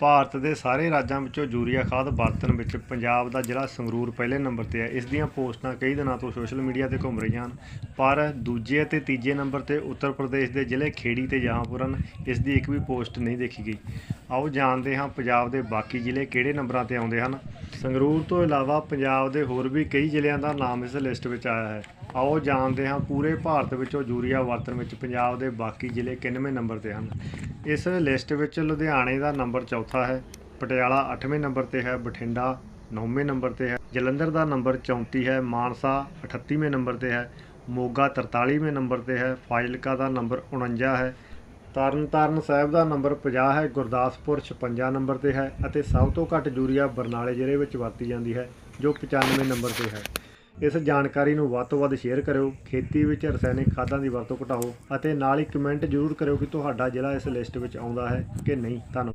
ਭਾਰਤ ਦੇ ਸਾਰੇ ਰਾਜਾਂ ਵਿੱਚੋਂ ਯੂਰੀਆ ਖਾਦ ਵਰਤਣ ਵਿੱਚ ਪੰਜਾਬ ਦਾ ਜ਼ਿਲ੍ਹਾ ਸੰਗਰੂਰ ਪਹਿਲੇ ਨੰਬਰ ਤੇ ਹੈ। ਇਸ ਦੀਆਂ ਪੋਸਟਾਂ ਕਈ ਦਿਨਾਂ ਤੋਂ ਸੋਸ਼ਲ ਮੀਡੀਆ ਤੇ ਘੁੰਮ ਰਹੀਆਂ ਹਨ, ਪਰ ਦੂਜੇ ਅਤੇ ਤੀਜੇ ਨੰਬਰ ਤੇ ਉੱਤਰ ਪ੍ਰਦੇਸ਼ ਦੇ ਜ਼ਿਲ੍ਹੇ ਖੇੜੀ ਤੇ ਜਹਾਂਪੁਰ ਹਨ। ਇਸ ਦੀ ਇੱਕ ਵੀ ਪੋਸਟ ਨਹੀਂ ਦੇਖੀ ਗਈ। ਆਓ ਜਾਣਦੇ ਹਾਂ ਪੰਜਾਬ ਦੇ ਬਾਕੀ ਜ਼ਿਲ੍ਹੇ ਕਿਹੜੇ ਨੰਬਰਾਂ ਤੇ ਆਉਂਦੇ ਹਨ। ਸੰਗਰੂਰ ਤੋਂ ਇਲਾਵਾ ਪੰਜਾਬ ਦੇ ਹੋਰ ਵੀ ਕਈ ਜ਼ਿਲ੍ਹਿਆਂ ਦਾ ਨਾਮ ਇਸ ਲਿਸਟ ਵਿੱਚ ਆਇਆ ਹੈ। ਆਓ ਜਾਣਦੇ ਹਾਂ ਪੂਰੇ ਭਾਰਤ ਵਿੱਚੋਂ ਯੂਰੀਆ ਵਰਤਣ ਵਿੱਚ ਪੰਜਾਬ ਦੇ ਬਾਕੀ ਜ਼ਿਲ੍ਹੇ ਕਿੰਨਵੇਂ ਨੰਬਰ ਤੇ ਹਨ। ਇਸ ਲਿਸਟ ਵਿੱਚ ਲੁਧਿਆਣੇ ਦਾ ਨੰਬਰ ਚੌਥਾ ਹੈ, ਪਟਿਆਲਾ 8ਵੇਂ ਨੰਬਰ ਤੇ ਹੈ, ਬਠਿੰਡਾ 9ਵੇਂ ਨੰਬਰ ਤੇ ਹੈ, ਜਲੰਧਰ ਦਾ ਨੰਬਰ 34 ਹੈ, ਮਾਨਸਾ 38ਵੇਂ ਨੰਬਰ ਤੇ ਹੈ, ਮੋਗਾ 43ਵੇਂ ਨੰਬਰ ਤੇ ਹੈ, ਫਾਜ਼ਿਲਕਾ ਦਾ ਨੰਬਰ 49 ਹੈ ਤਰਨਤਾਰਨ ਸਾਹਿਬ ਦਾ ਨੰਬਰ 50 ਹੈ, ਗੁਰਦਾਸਪੁਰ 56 ਨੰਬਰ ਤੇ ਹੈ ਅਤੇ ਸਭ ਤੋਂ ਘੱਟ ਯੂਰੀਆ ਬਰਨਾਲੇ ਜ਼ਿਲ੍ਹੇ ਵਿੱਚ ਵਰਤੀ ਜਾਂਦੀ ਹੈ, ਜੋ 95 ਨੰਬਰ ਤੇ ਹੈ। ਇਸ ਜਾਣਕਾਰੀ ਨੂੰ ਵੱਧ ਤੋਂ ਵੱਧ ਸ਼ੇਅਰ ਕਰਿਓ, ਖੇਤੀ ਵਿੱਚ ਰਸਾਇਣਿਕ ਖਾਦਾਂ ਦੀ ਵਰਤੋਂ ਘਟਾਓ ਅਤੇ ਨਾਲ ਹੀ ਕਮੈਂਟ ਜ਼ਰੂਰ ਕਰਿਓ ਕਿ ਤੁਹਾਡਾ ਜ਼ਿਲ੍ਹਾ ਇਸ ਲਿਸਟ ਵਿੱਚ ਆਉਂਦਾ ਹੈ ਕਿ ਨਹੀਂ। ਧੰਨਵਾਦ।